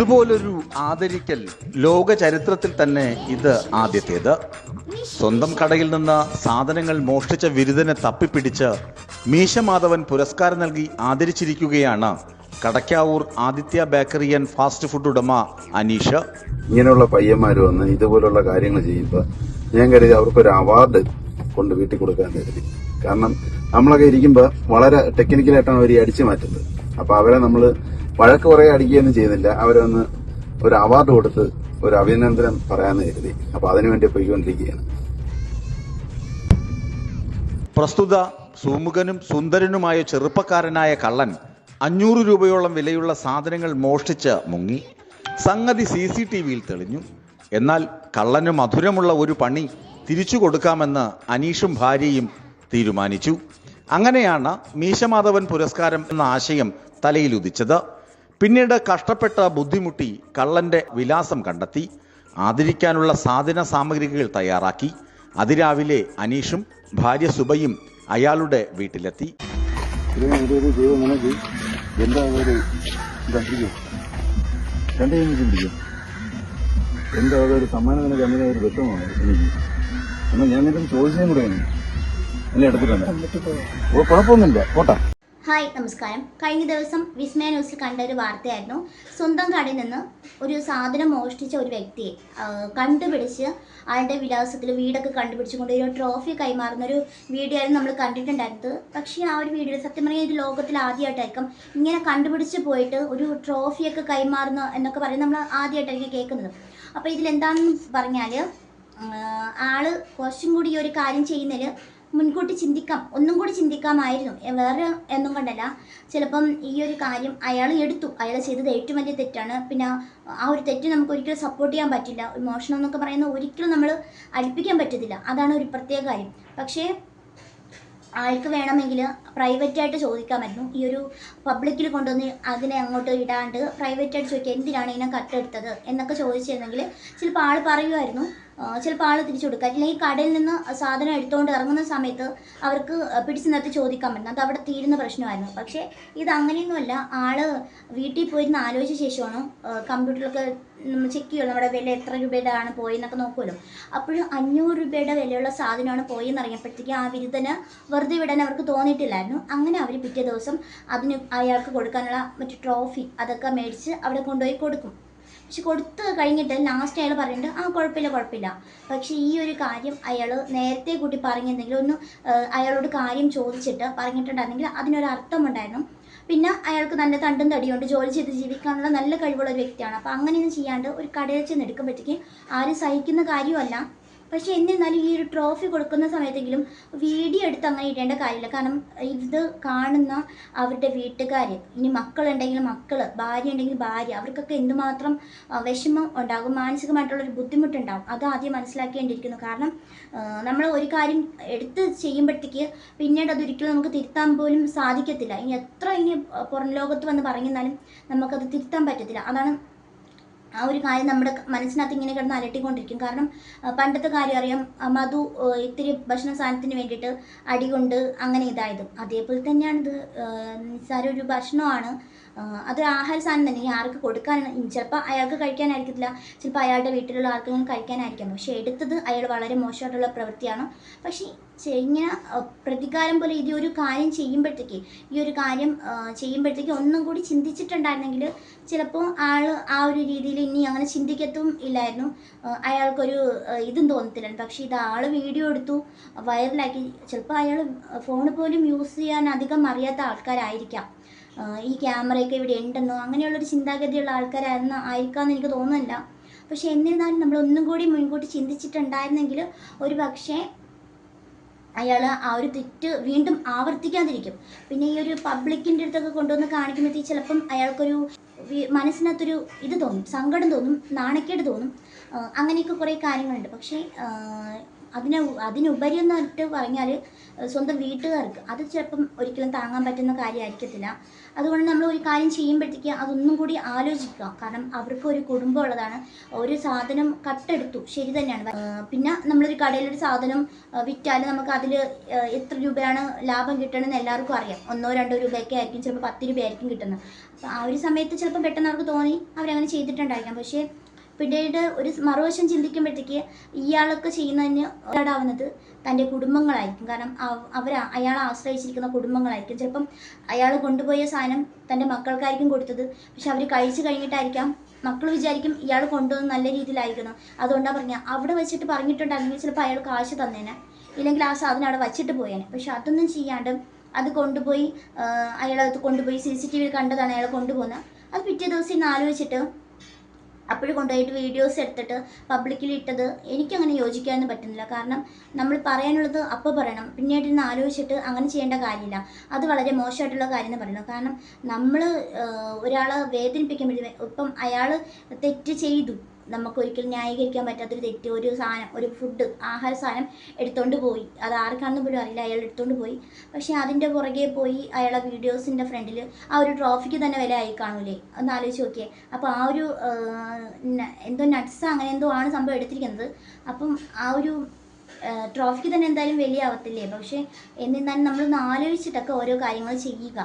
ഇതുപോലൊരു ആദരിക്കൽ ലോക ചരിത്രത്തിൽ തന്നെ ഇത് ആദ്യത്തേത്. സ്വന്തം കടയിൽ നിന്ന് സാധനങ്ങൾ മോഷ്ടിച്ച വിരുദ്ധനെ തപ്പിപ്പിടിച്ച് മീശമാധവൻ പുരസ്കാരം നൽകി ആദരിച്ചിരിക്കുകയാണ് Kadakkavoor Aditya bakery and fast food ഉടമ അനീഷ്. ഇങ്ങനെയുള്ള പയ്യന്മാർ വന്ന് ഇതുപോലുള്ള കാര്യങ്ങൾ ചെയ്യുമ്പോൾ ഞാൻ കരുതി അവർക്കൊരു അവാർഡ് കൊണ്ട് വീട്ടിൽ കൊടുക്കാൻ കരുതി. കാരണം നമ്മളൊക്കെ ഇരിക്കുമ്പോൾ വളരെ ടെക്നിക്കലായിട്ടാണ് അവർ അടിച്ചു മാറ്റുന്നത്. അപ്പൊ അവരെ നമ്മൾ വഴക്ക് കുറെ അടിക്കുകയൊന്നും ചെയ്യുന്നില്ല. അവരൊന്ന് ഒരു അവാർഡ് കൊടുത്ത് ഒരു അഭിനന്ദനം പറയാമെന്ന് കരുതി. അപ്പൊ അതിനുവേണ്ടി പോയിക്കൊണ്ടിരിക്കുകയാണ്. പ്രസ്തുത സുമുഖനും സുന്ദരനുമായ ചെറുപ്പക്കാരനായ കള്ളൻ അഞ്ഞൂറ് രൂപയോളം വിലയുള്ള സാധനങ്ങൾ മോഷ്ടിച്ച് മുങ്ങി. സംഗതി സി സി ടി വിയിൽ തെളിഞ്ഞു. എന്നാൽ കള്ളന് മധുരമുള്ള ഒരു പണി തിരിച്ചു കൊടുക്കാമെന്ന് അനീഷും ഭാര്യയും തീരുമാനിച്ചു. അങ്ങനെയാണ് മീശമാധവൻ പുരസ്കാരം എന്ന ആശയം തലയിലുദിച്ചത് പിന്നീട് കഷ്ടപ്പെട്ട ബുദ്ധിമുട്ടി കള്ളന്റെ വിലാസം കണ്ടെത്തി ആദരിക്കാനുള്ള സാധന സാമഗ്രികൾ തയ്യാറാക്കി. അതിരാവിലെ അനീഷും ഭാര്യ സുബയും അയാളുടെ വീട്ടിലെത്തി. എന്താ ഒരു സമ്മാനം ഒരു വിഷമമാണ് ഞാൻ ചോദിച്ചതും കൂടെ എന്നെ എടുത്തിട്ടുണ്ട്. ഓ കുഴപ്പമൊന്നുമില്ല. പോട്ടാ. ഹായ് നമസ്കാരം. കഴിഞ്ഞ ദിവസം വിസ്മയ ന്യൂസിൽ കണ്ട ഒരു വാർത്തയായിരുന്നു. സ്വന്തം കടയിൽ നിന്ന് ഒരു സാധനം മോഷ്ടിച്ച ഒരു വ്യക്തിയെ കണ്ടുപിടിച്ച് അയാളുടെ വിലാസത്തിൽ വീടൊക്കെ കണ്ടുപിടിച്ചുകൊണ്ട് ഒരു ട്രോഫി കൈമാറുന്ന ഒരു വീഡിയോ ആയിരുന്നു നമ്മൾ കണ്ടിട്ടുണ്ടായിരുന്നത്. പക്ഷേ ആ ഒരു വീഡിയോ സത്യം പറഞ്ഞാൽ ഇത് ലോകത്തിൽ ആദ്യമായിട്ടായിരിക്കും. ഇങ്ങനെ കണ്ടുപിടിച്ച് പോയിട്ട് ഒരു ട്രോഫിയൊക്കെ കൈമാറുന്ന എന്നൊക്കെ പറയുന്നത് നമ്മൾ ആദ്യമായിട്ടായിരിക്കും കേൾക്കുന്നത്. അപ്പോൾ ഇതിലെന്താണെന്ന് പറഞ്ഞാൽ ആൾ കുറച്ചും കൂടി ഈ ഒരു കാര്യം ചെയ്യുന്നതിൽ മുൻകൂട്ടി ചിന്തിക്കാം. ഒന്നും കൂടി ചിന്തിക്കാമായിരുന്നു. വേറെ എന്നും കൊണ്ടല്ല. ചിലപ്പം ഈ ഒരു കാര്യം അയാൾ എടുത്തു. അയാൾ ചെയ്തത് ഏറ്റവും വലിയ തെറ്റാണ്. പിന്നെ ആ ഒരു തെറ്റ് നമുക്ക് ഒരിക്കലും സപ്പോർട്ട് ചെയ്യാൻ പറ്റില്ല. ഇമോഷണൽ മോഷണം എന്നൊക്കെ പറയുന്നത് ഒരിക്കലും നമ്മൾ അടുപ്പിക്കാൻ പറ്റത്തില്ല. അതാണ് ഒരു പ്രത്യേക കാര്യം. പക്ഷേ ആൾക്ക് വേണമെങ്കിൽ പ്രൈവറ്റായിട്ട് ചോദിക്കാമായിരുന്നു. ഈ ഒരു പബ്ലിക്കിൽ കൊണ്ടുവന്ന് അതിനെ അങ്ങോട്ട് ഇടാണ്ട് പ്രൈവറ്റായിട്ട് ചോദിക്കുക എന്തിനാണ് ഇതിനെ കട്ടെടുത്തത് എന്നൊക്കെ ചോദിച്ചിരുന്നെങ്കിൽ ചിലപ്പോൾ ആൾ പറയുമായിരുന്നു. ചിലപ്പോൾ ആൾ തിരിച്ചു കൊടുക്കുക അല്ലെങ്കിൽ ഈ കടയിൽ നിന്ന് സാധനം എടുത്തുകൊണ്ട് ഇറങ്ങുന്ന സമയത്ത് അവർക്ക് പിടിച്ചു നിർത്തി ചോദിക്കാൻ പറ്റും. അത് അവിടെ തീരുന്ന പ്രശ്നമായിരുന്നു. പക്ഷേ ഇത് അങ്ങനെയൊന്നുമല്ല. ആൾ വീട്ടിൽ പോയിരുന്ന് ആലോചിച്ച ശേഷമാണ് കമ്പ്യൂട്ടറിലൊക്കെ നമ്മൾ ചെക്ക് ചെയ്യുമല്ലോ നമ്മുടെ വില എത്ര രൂപയുടെ ആണ് പോയെന്നൊക്കെ നോക്കുമല്ലോ. അപ്പോഴും അഞ്ഞൂറ് രൂപയുടെ വിലയുള്ള സാധനമാണ് പോയെന്ന് അറിയപ്പോഴത്തേക്ക് ആ വിരുദ്ധന് വെറുതെ വിടാൻ അവർക്ക് തോന്നിയിട്ടില്ലായിരുന്നു. അങ്ങനെ അവർ പിറ്റേ ദിവസം അതിന് അയാൾക്ക് കൊടുക്കാനുള്ള മറ്റു ട്രോഫി അതൊക്കെ മേടിച്ച് അവിടെ കൊണ്ടുപോയി കൊടുക്കും. പക്ഷെ കൊടുത്ത് കഴിഞ്ഞിട്ട് ലാസ്റ്റ് അയാൾ പറയുന്നുണ്ട് ആ കുഴപ്പമില്ല കുഴപ്പമില്ല പക്ഷേ ഈ ഒരു കാര്യം അയാൾ നേരത്തെ കൂട്ടി പറഞ്ഞിരുന്നെങ്കിൽ ഒന്ന് അയാളോട് കാര്യം ചോദിച്ചിട്ട് പറഞ്ഞിട്ടുണ്ടായിരുന്നെങ്കിൽ അതിനൊരു അർത്ഥമുണ്ടായിരുന്നു. പിന്നെ അയാൾക്ക് നല്ല തണ്ടും തടിയുണ്ട് ജോലി ചെയ്ത് ജീവിക്കാനുള്ള നല്ല കഴിവുള്ള ഒരു വ്യക്തിയാണ്. അപ്പോൾ അങ്ങനെയൊന്നും ചെയ്യാണ്ട് ഒരു കടയിൽ ചെന്ന് എടുക്കുമ്പോഴത്തേക്ക് ആരും സഹിക്കുന്ന കാര്യമല്ല. പക്ഷെ എന്നിരുന്നാലും ഈ ഒരു ട്രോഫി കൊടുക്കുന്ന സമയത്തെങ്കിലും വീഡിയോ എടുത്ത് അങ്ങനെ ഇടേണ്ട കാര്യമില്ല. കാരണം ഇത് കാണുന്ന അവരുടെ വീട്ടുകാർ ഇനി മക്കളുണ്ടെങ്കിൽ മക്കൾ ഭാര്യ ഉണ്ടെങ്കിൽ ഭാര്യ അവർക്കൊക്കെ എന്തുമാത്രം വിഷമം ഉണ്ടാകും മാനസികമായിട്ടുള്ളൊരു ബുദ്ധിമുട്ടുണ്ടാകും അത് ആദ്യം മനസ്സിലാക്കേണ്ടിയിരിക്കുന്നു. കാരണം നമ്മൾ ഒരു കാര്യം എടുത്ത് ചെയ്യുമ്പോഴത്തേക്ക് പിന്നീട് അതൊരിക്കലും നമുക്ക് തിരുത്താൻ പോലും സാധിക്കത്തില്ല. ഇനി എത്ര ഇനി പുറം ലോകത്ത് വന്ന് പറഞ്ഞാലും നമുക്കത് തിരുത്താൻ പറ്റത്തില്ല. അതാണ് ആ ഒരു കാര്യം നമ്മുടെ മനസ്സിനകത്ത് ഇങ്ങനെ കിടന്ന് അലട്ടിക്കൊണ്ടിരിക്കും. കാരണം പണ്ടത്തെ കാര്യം അറിയാം മധു ഇത്തിരി ഭക്ഷണ സാധനത്തിന് വേണ്ടിയിട്ട് അടികൊണ്ട് അങ്ങനെ ഇതായത്. അതേപോലെ തന്നെയാണിത്. ഇത് നിസ്സാര ഒരു ഭക്ഷണമാണ്. ആ, അത് ആഹാര സാധനം തന്നെ. ഇനി ആർക്ക് കൊടുക്കാനാണ് ചിലപ്പോൾ അയാൾക്ക് കഴിക്കാനായിരിക്കത്തില്ല. ചിലപ്പോൾ അയാളുടെ വീട്ടിലുള്ള ആർക്കെങ്കിലും കഴിക്കാനായിരിക്കാം. പക്ഷെ എടുത്തത് അയാൾ വളരെ മോശമായിട്ടുള്ള പ്രവൃത്തിയാണ്. പക്ഷേ ഇങ്ങനെ പ്രതികാരം പോലെ ഇത് ഒരു കാര്യം ചെയ്യുമ്പോഴത്തേക്ക് ഈ ഒരു കാര്യം ചെയ്യുമ്പോഴത്തേക്ക് ഒന്നും കൂടി ചിന്തിച്ചിട്ടുണ്ടായിരുന്നെങ്കിൽ ചിലപ്പോൾ ആൾ ആ ഒരു രീതിയിൽ ഇനി അങ്ങനെ ചിന്തിക്കത്തും ഇല്ലായിരുന്നു. അയാൾക്കൊരു ഇതും തോന്നത്തില്ലായിരുന്നു. പക്ഷേ ഇത് ആൾ വീഡിയോ എടുത്തു വൈറലാക്കി. ചിലപ്പോൾ അയാൾ ഫോൺ പോലും യൂസ് ചെയ്യാൻ അധികം അറിയാത്ത ആൾക്കാരായിരിക്കാം. ഈ ക്യാമറയൊക്കെ ഇവിടെ ഉണ്ടെന്നോ? അങ്ങനെയുള്ളൊരു ചിന്താഗതിയുള്ള ആൾക്കാരായിരുന്നു ആയിരിക്കാമെന്ന് എനിക്ക് തോന്നുന്നില്ല. പക്ഷെ എന്നിരുന്നാലും നമ്മൾ ഒന്നും കൂടി മുൻകൂട്ടി ചിന്തിച്ചിട്ടുണ്ടായിരുന്നെങ്കിൽ ഒരു പക്ഷേ അയാൾ ആ ഒരു തെറ്റ് വീണ്ടും ആവർത്തിക്കാതിരിക്കും. പിന്നെ ഈ ഒരു പബ്ലിക്കിന്റെ അടുത്തൊക്കെ കൊണ്ടുവന്ന് കാണിക്കുമ്പോഴത്തേക്ക് ചിലപ്പം അയാൾക്കൊരു മനസ്സിനകത്തൊരു ഇത് തോന്നും സങ്കടം തോന്നും നാണക്കേട് തോന്നും. അങ്ങനെയൊക്കെ കുറേ കാര്യങ്ങളുണ്ട്. പക്ഷേ അതിന് അതിനുപരി എന്നിട്ട് പറഞ്ഞാൽ സ്വന്തം വീട്ടുകാർക്ക് അത് ചിലപ്പം ഒരിക്കലും താങ്ങാൻ പറ്റുന്ന കാര്യമായിരിക്കത്തില്ല അതുകൊണ്ട് നമ്മൾ ഒരു കാര്യം ചെയ്യുമ്പോഴത്തേക്ക് അതൊന്നും കൂടി ആലോചിക്കുക. കാരണം അവർക്ക് ഒരു കുടുംബം ഉള്ളതാണ്. ഒരു സാധനം കട്ടെടുത്തു. ശരി തന്നെയാണ്. പിന്നെ നമ്മളൊരു കടയിലൊരു സാധനം വിറ്റാൽ നമുക്ക് അതിൽ എത്ര രൂപയാണ് ലാഭം കിട്ടണമെന്ന് എല്ലാവർക്കും അറിയാം. ഒന്നോ രണ്ടോ രൂപയൊക്കെ ആയിരിക്കും ചിലപ്പോൾ പത്ത് രൂപയായിരിക്കും കിട്ടുന്നത്. അപ്പോൾ ആ ഒരു സമയത്ത് ചിലപ്പോൾ പെട്ടെന്ന് അവർക്ക് തോന്നി അവരങ്ങനെ ചെയ്തിട്ടുണ്ടായിരിക്കാം. പക്ഷേ പിന്നീട് ഒരു മറുവശം ചിന്തിക്കുമ്പോഴത്തേക്ക് ഇയാളൊക്കെ ചെയ്യുന്നതിന് ഇടാവുന്നത് തന്റെ കുടുംബങ്ങളായിരിക്കും. കാരണം അവർ അയാൾ ആശ്രയിച്ചിരിക്കുന്ന കുടുംബങ്ങളായിരിക്കും. ചിലപ്പം അയാൾ കൊണ്ടുപോയ സാധനം തന്റെ മക്കൾക്കായിരിക്കും കൊടുത്തത്. പക്ഷെ അവർ കഴിച്ചു കഴിഞ്ഞിട്ടായിരിക്കാം. മക്കൾ വിചാരിക്കും ഇയാൾ കൊണ്ടുവന്ന് നല്ല രീതിയിലായിരിക്കുന്നു. അതുകൊണ്ടാണ് പറഞ്ഞാൽ അവിടെ വെച്ചിട്ട് പറഞ്ഞിട്ടുണ്ടായിരുന്നെങ്കിൽ ചിലപ്പോൾ അയാൾ കാശ് തന്നേനെ. ഇല്ലെങ്കിൽ ആ സാധനം അവിടെ വച്ചിട്ട് പോയേനെ. പക്ഷെ അതൊന്നും ചെയ്യാണ്ട് അത് കൊണ്ടുപോയി അയാൾ അത് കൊണ്ടുപോയി സി സി ടി വിയിൽ കണ്ടതാണ് അയാൾ കൊണ്ടുപോകുന്നത്. അത് പിറ്റേ ദിവസം ഇന്ന് ആലോചിച്ചിട്ട് അപ്പോഴും കൊണ്ടുപോയിട്ട് വീഡിയോസ് എടുത്തിട്ട് പബ്ലിക്കിൽ ഇട്ടത് എനിക്കങ്ങനെ യോജിക്കാനൊന്നും പറ്റുന്നില്ല. കാരണം നമ്മൾ പറയാനുള്ളത് അപ്പോൾ പറയണം. പിന്നീട് ഇന്ന് ആലോചിച്ചിട്ട് അങ്ങനെ ചെയ്യേണ്ട കാര്യമില്ല. അത് വളരെ മോശമായിട്ടുള്ള കാര്യം എന്ന് പറയുന്നത് കാരണം നമ്മൾ ഒരാളെ വേദനിപ്പിക്കുമ്പോഴേ ഇപ്പം അയാൾ തെറ്റ് ചെയ്തു. നമുക്ക് ഒരിക്കലും ന്യായീകരിക്കാൻ പറ്റാത്തൊരു തെറ്റ് ഒരു സാധനം ഒരു ഫുഡ് ആഹാര സാധനം എടുത്തുകൊണ്ട് പോയി. അത് ആർക്കാണെന്ന് പോലും അറിയില്ല അയാൾ എടുത്തുകൊണ്ട് പോയി. പക്ഷേ അതിന്റെ പുറകെ പോയി അയാളെ വീഡിയോസിന്റെ ഫ്രണ്ടിൽ ആ ഒരു ട്രോഫിക്ക് തന്നെ വില ആയി കാണൂലേ? ഒന്ന് ആലോചിച്ച് നോക്കിയേ. അപ്പോൾ ആ ഒരു എന്തോ നട്ട്സ് അങ്ങനെ എന്തോ ആണ് സംഭവം എടുത്തിരിക്കുന്നത്. അപ്പം ആ ഒരു ട്രോഫിക്ക് തന്നെ എന്തായാലും വലിയ ആവത്തില്ലേ? പക്ഷേ എന്നിരുന്നാലും നമ്മളൊന്ന് ആലോചിച്ചിട്ടൊക്കെ ഓരോ കാര്യങ്ങൾ ചെയ്യുക.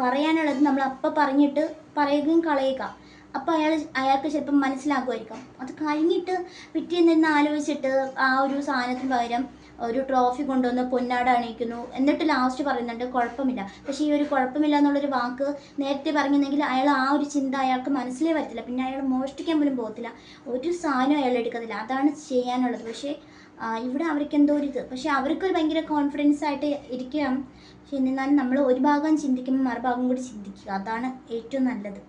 പറയാനുള്ളത് നമ്മൾ അപ്പം പറഞ്ഞിട്ട് പറയുകയും കളയുക. അപ്പോൾ അയാൾ അയാൾക്ക് ചിലപ്പം മനസ്സിലാക്കുമായിരിക്കും അത് കഴിഞ്ഞിട്ട് പിറ്റേന്ന് നിന്ന് ആലോചിച്ചിട്ട് ആ ഒരു സാധനത്തിന് പകരം ഒരു ട്രോഫി കൊണ്ടുവന്ന് പൊന്നാട അണിയിക്കുന്നു. എന്നിട്ട് ലാസ്റ്റ് പറയുന്നുണ്ട് കുഴപ്പമില്ല. പക്ഷേ ഈ ഒരു കുഴപ്പമില്ല എന്നുള്ളൊരു വാക്ക് നേരത്തെ പറഞ്ഞിരുന്നെങ്കിൽ അയാൾ ആ ഒരു ചിന്ത അയാൾക്ക് മനസ്സിലേ വരത്തില്ല. പിന്നെ അയാൾ മോഷ്ടിക്കാൻ പോലും പോകത്തില്ല. ഒരു സാധനം അയാൾ എടുക്കത്തില്ല. അതാണ് ചെയ്യാനുള്ളത്. പക്ഷേ ഇവിടെ അവർക്ക് എന്തോ ഒരു ഇത്. പക്ഷേ അവർക്കൊരു ഭയങ്കര കോൺഫിഡൻസ് ആയിട്ട് ഇരിക്കാം പക്ഷെ എന്നിരുന്നാലും നമ്മൾ ഒരു ഭാഗം ചിന്തിക്കുമ്പോൾ മറുഭാഗം കൂടി ചിന്തിക്കുക. അതാണ് ഏറ്റവും നല്ലത്.